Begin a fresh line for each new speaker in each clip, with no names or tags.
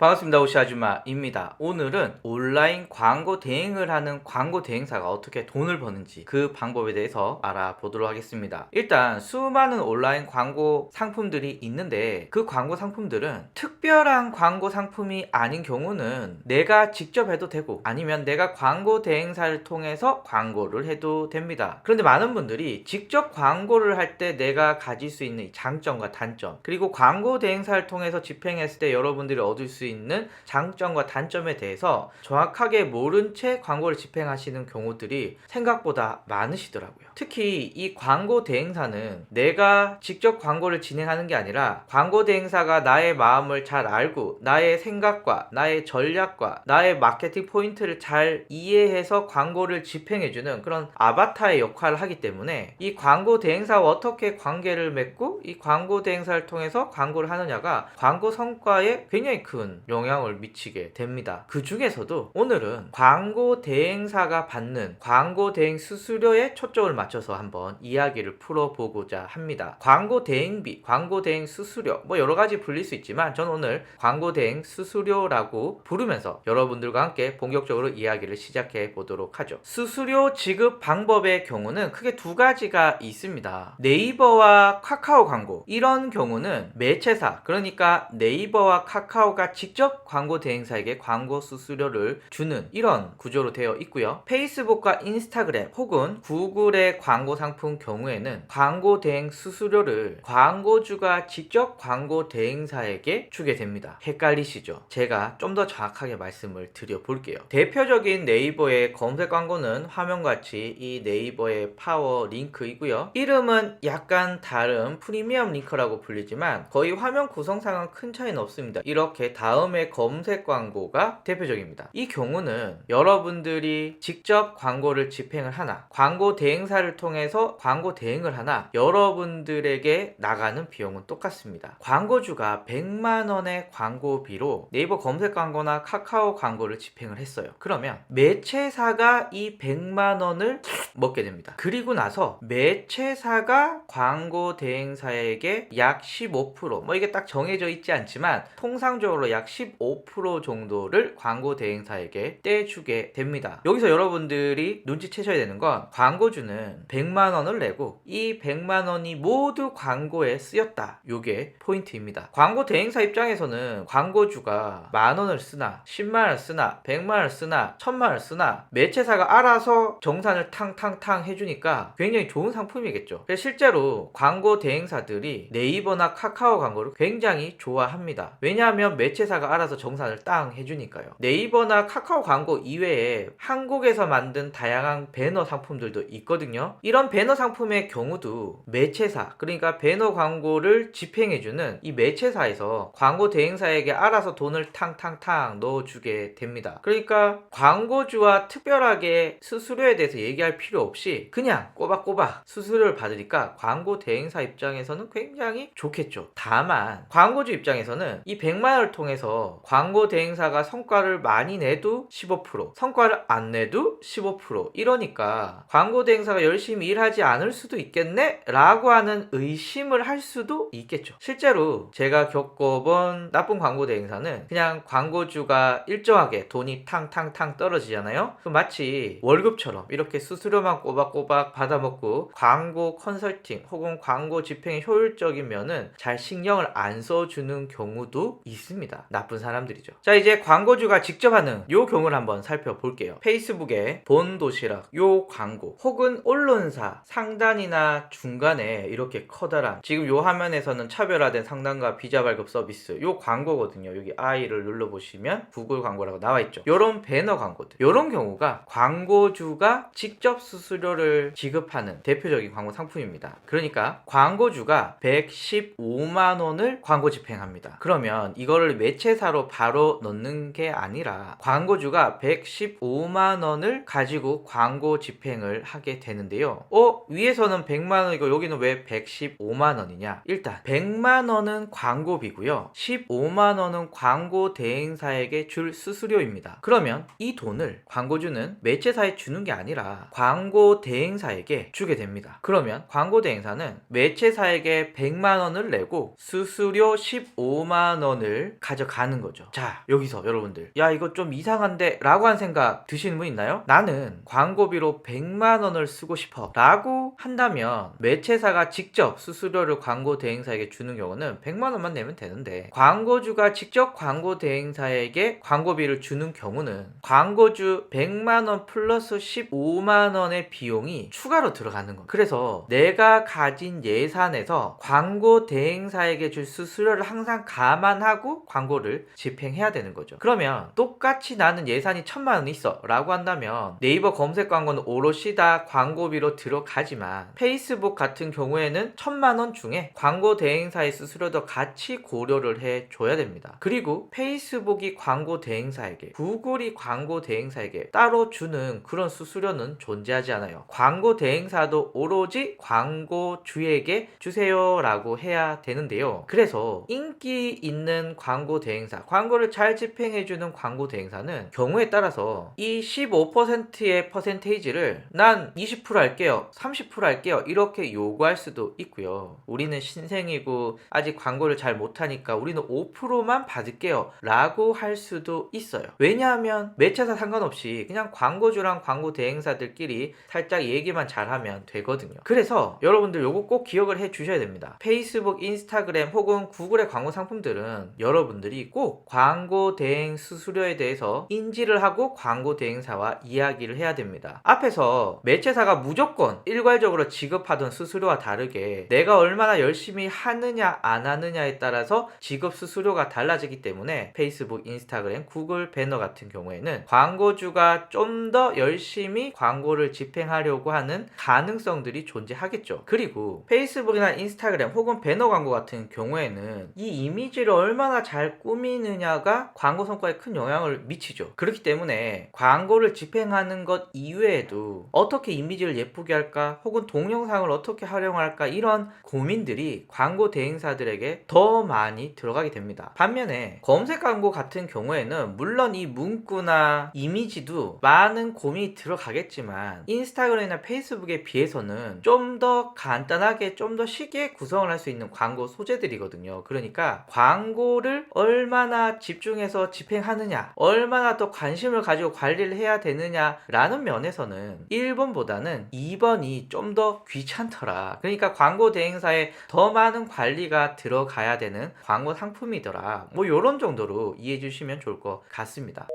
반갑습니다. 오시 아줌마입니다. 오늘은 온라인 광고 대행을 하는 광고 대행사가 어떻게 돈을 버는지 그 방법에 대해서 알아보도록 하겠습니다. 일단 수많은 온라인 광고 상품들이 있는데 그 광고 상품들은 특별한 광고 상품이 아닌 경우는 내가 직접 해도 되고 아니면 내가 광고 대행사를 통해서 광고를 해도 됩니다. 그런데 많은 분들이 직접 광고를 할 때 내가 가질 수 있는 이 장점과 단점 그리고 광고 대행사를 통해서 집행했을 때 여러분들이 얻을 수 있는 장점과 단점에 대해서 정확하게 모른 채 광고를 집행하시는 경우들이 생각보다 많으시더라고요. 특히 이 광고 대행사는 내가 직접 광고를 진행하는 게 아니라 광고 대행사가 나의 마음을 잘 알고 나의 생각과 나의 전략과 나의 마케팅 포인트를 잘 이해해서 광고를 집행해주는 그런 아바타의 역할을 하기 때문에 이 광고 대행사와 어떻게 관계를 맺고 이 광고 대행사를 통해서 광고를 하느냐가 광고 성과에 굉장히 큰 영향을 미치게 됩니다. 그 중에서도 오늘은 광고 대행사가 받는 광고 대행 수수료에 초점을 맞춰서 한번 이야기를 풀어보고자 합니다. 광고 대행비, 광고 대행 수수료 뭐 여러 가지 불릴 수 있지만 저는 오늘 광고 대행 수수료라고 부르면서 여러분들과 함께 본격적으로 이야기를 시작해 보도록 하죠. 수수료 지급 방법의 경우는 크게 두 가지가 있습니다. 네이버와 카카오 광고 이런 경우는 매체사 그러니까 네이버와 카카오가 직접 광고 대행사에게 광고 수수료를 주는 이런 구조로 되어 있고요. 페이스북과 인스타그램 혹은 구글의 광고 상품 경우에는 광고 대행 수수료를 광고주가 직접 광고 대행사에게 주게 됩니다. 헷갈리시죠? 제가 좀 더 정확하게 말씀을 드려 볼게요. 대표적인 네이버의 검색 광고는 화면같이 이 네이버의 파워 링크이고요. 이름은 약간 다른 프리미엄 링크라고 불리지만 거의 화면 구성상은 큰 차이는 없습니다. 이렇게 다음 에 검색 광고가 대표적입니다. 이 경우는 여러분들이 직접 광고를 집행을 하나, 광고 대행사를 통해서 광고 대행을 하나, 여러분들에게 나가는 비용은 똑같습니다. 광고주가 100만 원의 광고비로 네이버 검색 광고나 카카오 광고를 집행을 했어요. 그러면 매체사가 이 100만 원을 먹게 됩니다. 그리고 나서 매체사가 광고 대행사에게 약 15%뭐 이게 딱 정해져 있지 않지만 통상적으로 약15% 정도를 광고 대행사에게 떼주게 됩니다. 여기서 여러분들이 눈치채셔야 되는 건 광고주는 100만 원을 내고 이 100만 원이 모두 광고에 쓰였다. 요게 포인트입니다. 광고 대행사 입장에서는 광고주가 만 원을 쓰나 10만 원을 쓰나 100만 원을 쓰나 1000만 원을 쓰나 매체사가 알아서 정산을 탕탕탕 해주니까 굉장히 좋은 상품이겠죠. 실제로 광고 대행사들이 네이버나 카카오 광고를 굉장히 좋아합니다. 왜냐하면 매체 사가 알아서 정산을 땅 해주니까요. 네이버나 카카오 광고 이외에 한국에서 만든 다양한 배너 상품들도 있거든요. 이런 배너 상품의 경우도 매체사, 그러니까 배너 광고를 집행해주는 이 매체사에서 광고 대행사에게 알아서 돈을 탕탕탕 넣어주게 됩니다. 그러니까 광고주와 특별하게 수수료에 대해서 얘기할 필요 없이 그냥 꼬박꼬박 수수료를 받으니까 광고 대행사 입장에서는 굉장히 좋겠죠. 다만 광고주 입장에서는 이 100만 원을 통해서 광고 대행사가 성과를 많이 내도 15%, 성과를 안 내도 15% 이러니까 광고 대행사가 열심히 일하지 않을 수도 있겠네? 라고 하는 의심을 할 수도 있겠죠. 실제로 제가 겪어본 나쁜 광고 대행사는 그냥 광고주가 일정하게 돈이 탕탕탕 떨어지잖아요. 마치 월급처럼 이렇게 수수료만 꼬박꼬박 받아먹고 광고 컨설팅 혹은 광고 집행이 효율적이면은 잘 신경을 안 써주는 경우도 있습니다. 나쁜 사람들이죠. 자 이제 광고주가 직접 하는 요 경우를 한번 살펴볼게요. 페이스북에 본 도시락 요 광고 혹은 언론사 상단이나 중간에 이렇게 커다란 지금 요 화면에서는 차별화된 상단과 비자 발급 서비스 요 광고거든요. 여기 I를 눌러보시면 구글 광고라고 나와 있죠. 요런 배너 광고들 요런 경우가 광고주가 직접 수수료를 지급하는 대표적인 광고 상품입니다. 그러니까 광고주가 115만 원을 광고 집행합니다. 그러면 이거를 매 체사로 바로 넣는 게 아니라 광고주가 115만 원을 가지고 광고 집행을 하게 되는데요. 어? 위에서는 100만 원이고 여기는 왜 115만 원이냐? 일단 100만 원은 광고비고요. 15만 원은 광고 대행사에게 줄 수수료입니다. 그러면 이 돈을 광고주는 매체사에 주는 게 아니라 광고 대행사에게 주게 됩니다. 그러면 광고 대행사는 매체사에게 100만 원을 내고 수수료 15만 원을. 들어 가는 거죠. 자, 여기서 여러분들, 야, 이거 좀 이상한데? 라고 한 생각 드시는 분 있나요? 나는 광고비로 100만 원을 쓰고 싶어. 라고 한다면 매체사가 직접 수수료를 광고 대행사에게 주는 경우는 100만 원만 내면 되는데 광고주가 직접 광고 대행사에게 광고비를 주는 경우는 광고주 100만 원 플러스 15만 원의 비용이 추가로 들어가는 거예요. 그래서 내가 가진 예산에서 광고 대행사에게 줄 수수료를 항상 감안하고 광고를 집행해야 되는 거죠. 그러면 똑같이 나는 예산이 천만 원 있어 라고 한다면 네이버 검색 광고는 오롯이 다 광고비로 들어가지만 페이스북 같은 경우에는 천만 원 중에 광고 대행사의 수수료도 같이 고려를 해 줘야 됩니다. 그리고 페이스북이 광고 대행사에게 구글이 광고 대행사에게 따로 주는 그런 수수료는 존재하지 않아요. 광고 대행사도 오로지 광고주에게 주세요 라고 해야 되는데요. 그래서 인기 있는 광고 대행사, 광고를 잘 집행해주는 광고 대행사는 경우에 따라서 이 15%의 퍼센테이지를 난 20% 할게요, 30% 할게요 이렇게 요구할 수도 있고요. 우리는 신생이고 아직 광고를 잘 못하니까 우리는 5%만 받을게요 라고 할 수도 있어요. 왜냐하면 매체사 상관없이 그냥 광고주랑 광고 대행사들끼리 살짝 얘기만 잘하면 되거든요. 그래서 여러분들 요거 꼭 기억을 해 주셔야 됩니다. 페이스북, 인스타그램 혹은 구글의 광고 상품들은 여러분들이 꼭 광고 대행 수수료에 대해서 인지를 하고 광고 대행사와 이야기를 해야 됩니다. 앞에서 매체사가 무조건 일괄적으로 지급하던 수수료와 다르게 내가 얼마나 열심히 하느냐 안 하느냐에 따라서 지급 수수료가 달라지기 때문에 페이스북, 인스타그램, 구글 배너 같은 경우에는 광고주가 좀 더 열심히 광고를 집행하려고 하는 가능성들이 존재하겠죠. 그리고 페이스북이나 인스타그램 혹은 배너 광고 같은 경우에는 이 이미지를 얼마나 잘 꾸미느냐가 광고 성과에 큰 영향을 미치죠. 그렇기 때문에 광고를 집행하는 것 이외에도 어떻게 이미지를 예쁘게 할까 혹은 동영상을 어떻게 활용할까 이런 고민들이 광고 대행사들에게 더 많이 들어가게 됩니다. 반면에 검색 광고 같은 경우에는 물론 이 문구나 이미지도 많은 고민이 들어가겠지만 인스타그램이나 페이스북에 비해서는 좀 더 간단하게 좀 더 쉽게 구성을 할 수 있는 광고 소재들이거든요. 그러니까 광고를 얼마나 집중해서 집행하느냐, 얼마나 더 관심을 가지고 관리를 해야 되느냐라는 면에서는 1번보다는 2번이 좀 더 귀찮더라. 그러니까 광고 대행사에 더 많은 관리가 들어가야 되는 광고 상품이더라. 뭐 이런 정도로 이해해 주시면 좋을 것 같습니다.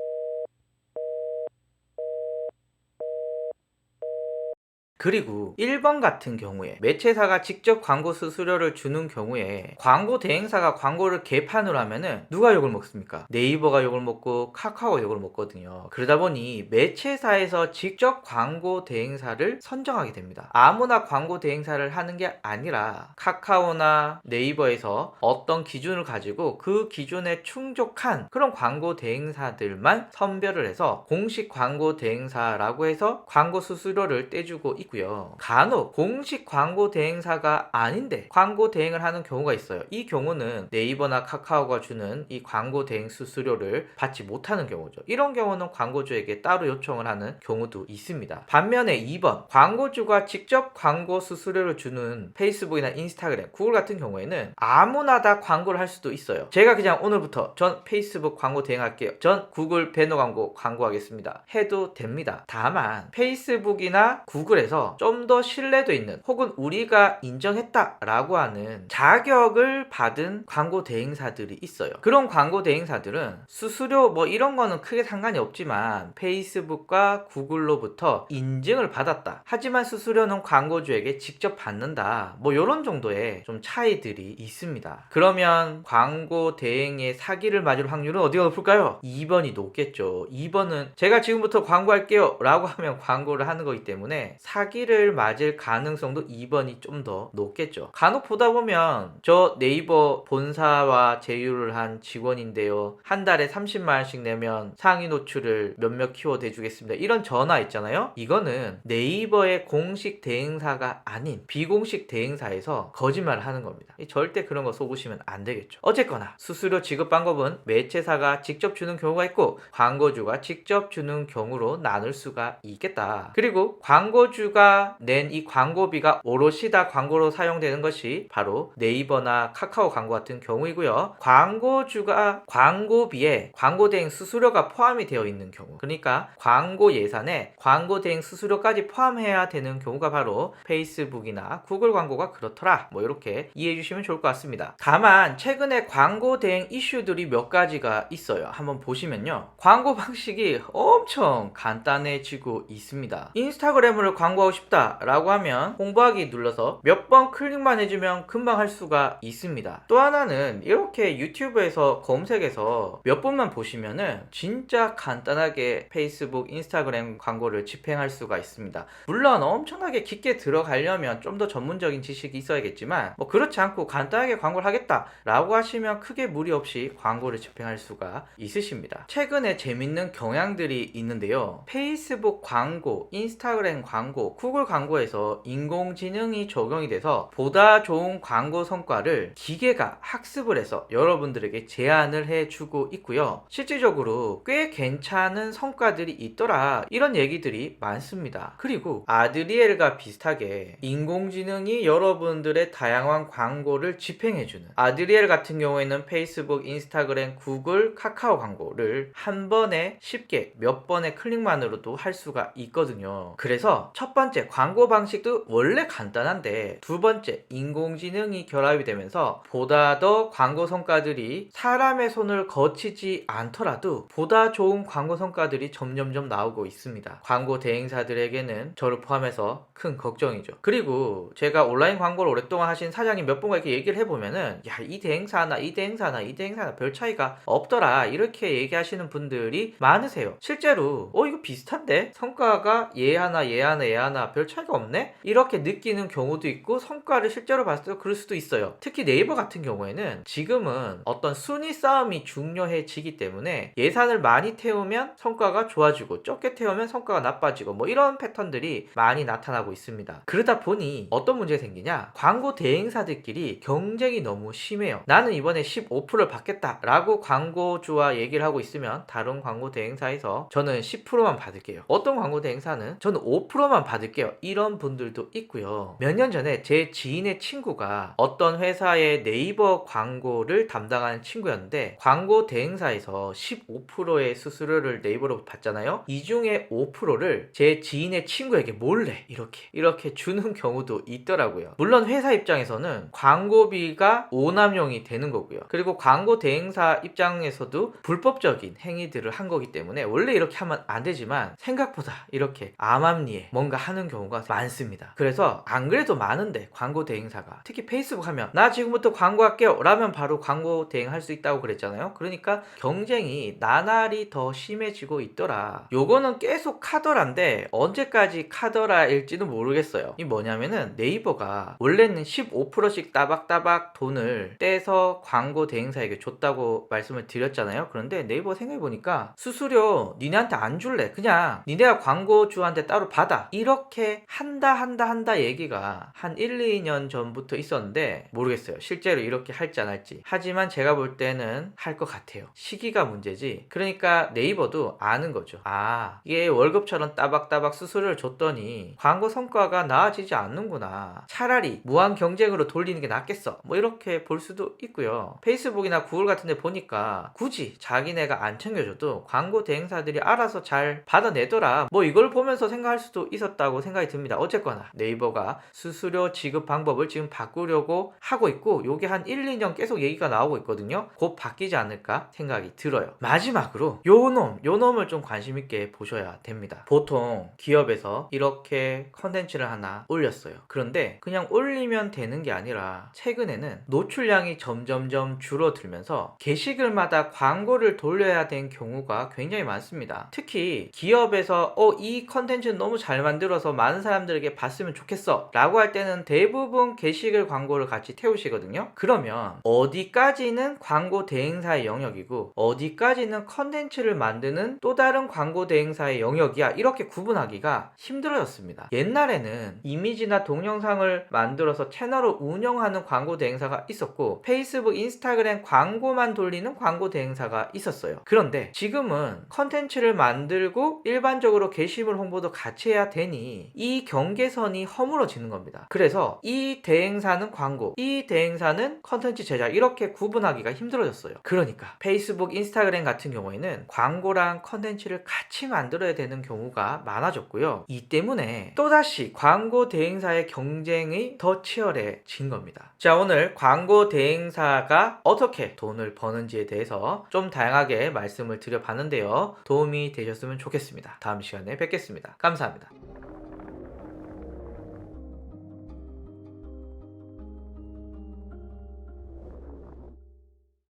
그리고 1번 같은 경우에 매체사가 직접 광고 수수료를 주는 경우에 광고 대행사가 광고를 개판으로 하면은 누가 욕을 먹습니까? 네이버가 욕을 먹고 카카오가 욕을 먹거든요. 그러다 보니 매체사에서 직접 광고 대행사를 선정하게 됩니다. 아무나 광고 대행사를 하는 게 아니라 카카오나 네이버에서 어떤 기준을 가지고 그 기준에 충족한 그런 광고 대행사들만 선별을 해서 공식 광고 대행사라고 해서 광고 수수료를 떼주고 있고요. 간혹 공식 광고 대행사가 아닌데 광고 대행을 하는 경우가 있어요. 이 경우는 네이버나 카카오가 주는 이 광고 대행 수수료를 받지 못하는 경우죠. 이런 경우는 광고주에게 따로 요청을 하는 경우도 있습니다. 반면에 2번 광고주가 직접 광고 수수료를 주는 페이스북이나 인스타그램, 구글 같은 경우에는 아무나 다 광고를 할 수도 있어요. 제가 그냥 오늘부터 전 페이스북 광고 대행할게요. 전 구글 배너 광고 광고하겠습니다. 해도 됩니다. 다만 페이스북이나 구글에서 좀 더 신뢰도 있는 혹은 우리가 인정했다라고 하는 자격을 받은 광고 대행사들이 있어요. 그런 광고 대행사들은 수수료 뭐 이런 거는 크게 상관이 없지만 페이스북과 구글로부터 인증을 받았다. 하지만 수수료는 광고주에게 직접 받는다. 뭐 이런 정도의 좀 차이들이 있습니다. 그러면 광고 대행의 사기를 맞을 확률은 어디가 높을까요? 2번이 높겠죠. 2번은 제가 지금부터 광고할게요 라고 하면 광고를 하는 거기 때문에 사기 를 맞을 가능성도 2번이 좀 더 높겠죠. 간혹 보다 보면 저 네이버 본사와 제휴를 한 직원인데요. 한 달에 30만 원씩 내면 상위 노출을 몇몇 키워드 해주겠습니다. 이런 전화 있잖아요. 이거는 네이버의 공식 대행사가 아닌 비공식 대행사에서 거짓말을 하는 겁니다. 절대 그런 거 속으시면 안 되겠죠. 어쨌거나 수수료 지급 방법은 매체사가 직접 주는 경우가 있고 광고주가 직접 주는 경우로 나눌 수가 있겠다. 그리고 광고주가 광고주가 낸 이 광고비가 오롯이 다 광고로 사용되는 것이 바로 네이버나 카카오 광고 같은 경우이고요. 광고주가 광고비에 광고 대행 수수료가 포함이 되어 있는 경우. 그러니까 광고 예산에 광고 대행 수수료까지 포함해야 되는 경우가 바로 페이스북이나 구글 광고가 그렇더라. 뭐 이렇게 이해해 주시면 좋을 것 같습니다. 다만 최근에 광고 대행 이슈들이 몇 가지가 있어요. 한번 보시면요. 광고 방식이 엄청 간단해지고 있습니다. 인스타그램으로 광고 하고 싶다 라고 하면 홍보하기 눌러서 몇 번 클릭만 해주면 금방 할 수가 있습니다. 또 하나는 이렇게 유튜브에서 검색해서 몇 번만 보시면은 진짜 간단하게 페이스북, 인스타그램 광고를 집행할 수가 있습니다. 물론 엄청나게 깊게 들어가려면 좀 더 전문적인 지식이 있어야겠지만 뭐 그렇지 않고 간단하게 광고를 하겠다 라고 하시면 크게 무리 없이 광고를 집행할 수가 있으십니다. 최근에 재밌는 경향들이 있는데요. 페이스북 광고, 인스타그램 광고, 구글 광고에서 인공지능이 적용이 돼서 보다 좋은 광고 성과를 기계가 학습을 해서 여러분들에게 제안을 해주고 있고요. 실질적으로 꽤 괜찮은 성과들이 있더라. 이런 얘기들이 많습니다. 그리고 아드리엘과 비슷하게 인공지능이 여러분들의 다양한 광고를 집행해주는 아드리엘 같은 경우에는 페이스북, 인스타그램, 구글, 카카오 광고를 한 번에 쉽게 몇 번의 클릭만으로도 할 수가 있거든요. 그래서 첫 번째 광고 방식도 원래 간단한데 두 번째 인공지능이 결합이 되면서 보다 더 광고 성과들이 사람의 손을 거치지 않더라도 보다 좋은 광고 성과들이 점점점 나오고 있습니다. 광고 대행사들에게는 저를 포함해서 큰 걱정이죠. 그리고 제가 온라인 광고를 오랫동안 하신 사장님 몇 분과 이렇게 얘기를 해보면은 야 이 대행사나 이 대행사나 이 대행사나 별 차이가 없더라 이렇게 얘기하시는 분들이 많으세요. 실제로 어 이거 비슷한데 성과가 얘 하나 얘 하나 얘 하나 별 차이가 없네 이렇게 느끼는 경우도 있고 성과를 실제로 봤을 때 그럴 수도 있어요. 특히 네이버 같은 경우에는 지금은 어떤 순위 싸움이 중요해지기 때문에 예산을 많이 태우면 성과가 좋아지고 적게 태우면 성과가 나빠지고 뭐 이런 패턴들이 많이 나타나고 있습니다. 그러다 보니 어떤 문제가 생기냐 광고 대행사들끼리 경쟁이 너무 심해요. 나는 이번에 15%를 받겠다라고 광고주와 얘기를 하고 있으면 다른 광고 대행사에서 저는 10%만 받을게요. 어떤 광고 대행사는 저는 5%만 받을게요. 이런 분들도 있고요. 몇 년 전에 제 지인의 친구가 어떤 회사의 네이버 광고를 담당하는 친구였는데 광고 대행사에서 15%의 수수료를 네이버로 받잖아요. 이 중에 5%를 제 지인의 친구에게 몰래 이렇게 이렇게 주는 경우도 있더라고요. 물론 회사 입장에서는 광고비가 오남용이 되는 거고요. 그리고 광고 대행사 입장에서도 불법적인 행위들을 한 거기 때문에 원래 이렇게 하면 안 되지만 생각보다 이렇게 암암리에 뭔가 하는 경우가 많습니다. 그래서 안 그래도 많은데 광고 대행사가 특히 페이스북 하면 나 지금부터 광고할게요 라면 바로 광고 대행할 수 있다고 그랬잖아요. 그러니까 경쟁이 나날이 더 심해지고 있더라. 요거는 계속 카더라인데 언제까지 카더라일지는 모르겠어요. 이 뭐냐면은 네이버가 원래는 15%씩 따박따박 돈을 떼서 광고 대행사에게 줬다고 말씀을 드렸잖아요. 그런데 네이버 생각해보니까 수수료 니네한테 안 줄래. 그냥 니네가 광고주한테 따로 받아. 이렇게 한다 한다 한다 얘기가 한 1, 2년 전부터 있었는데 모르겠어요. 실제로 이렇게 할지 안 할지. 하지만 제가 볼 때는 할 것 같아요. 시기가 문제지. 그러니까 네이버도 아는 거죠. 아, 이게 월급처럼 따박따박 수수료를 줬더니 광고 성과가 나아지지 않는구나. 차라리 무한 경쟁으로 돌리는 게 낫겠어. 뭐 이렇게 볼 수도 있고요. 페이스북이나 구글 같은 데 보니까 굳이 자기네가 안 챙겨줘도 광고 대행사들이 알아서 잘 받아내더라. 뭐 이걸 보면서 생각할 수도 있었다 고 생각이 듭니다. 어쨌거나 네이버가 수수료 지급 방법을 지금 바꾸려고 하고 있고 요게 한 1, 2년 계속 얘기가 나오고 있거든요. 곧 바뀌지 않을까 생각이 들어요. 마지막으로 요놈, 요놈을 좀 관심 있게 보셔야 됩니다. 보통 기업에서 이렇게 컨텐츠를 하나 올렸어요. 그런데 그냥 올리면 되는 게 아니라 최근에는 노출량이 점점점 줄어들면서 게시글마다 광고를 돌려야 된 경우가 굉장히 많습니다. 특히 기업에서 어, 이 컨텐츠는 너무 잘 만들어서 많은 사람들에게 봤으면 좋겠어 라고 할 때는 대부분 게시글 광고를 같이 태우시거든요. 그러면 어디까지는 광고 대행사의 영역이고 어디까지는 컨텐츠를 만드는 또 다른 광고 대행사의 영역이야 이렇게 구분하기가 힘들어졌습니다. 옛날에는 이미지나 동영상을 만들어서 채널을 운영하는 광고 대행사가 있었고 페이스북, 인스타그램 광고만 돌리는 광고 대행사가 있었어요. 그런데 지금은 컨텐츠를 만들고 일반적으로 게시물 홍보도 같이 해야 되니 이 경계선이 허물어지는 겁니다. 그래서 이 대행사는 광고, 이 대행사는 컨텐츠 제작 이렇게 구분하기가 힘들어졌어요. 그러니까 페이스북, 인스타그램 같은 경우에는 광고랑 컨텐츠를 같이 만들어야 되는 경우가 많아졌고요. 이 때문에 또다시 광고 대행사의 경쟁이 더 치열해진 겁니다. 자, 오늘 광고 대행사가 어떻게 돈을 버는지에 대해서 좀 다양하게 말씀을 드려봤는데요. 도움이 되셨으면 좋겠습니다. 다음 시간에 뵙겠습니다. 감사합니다.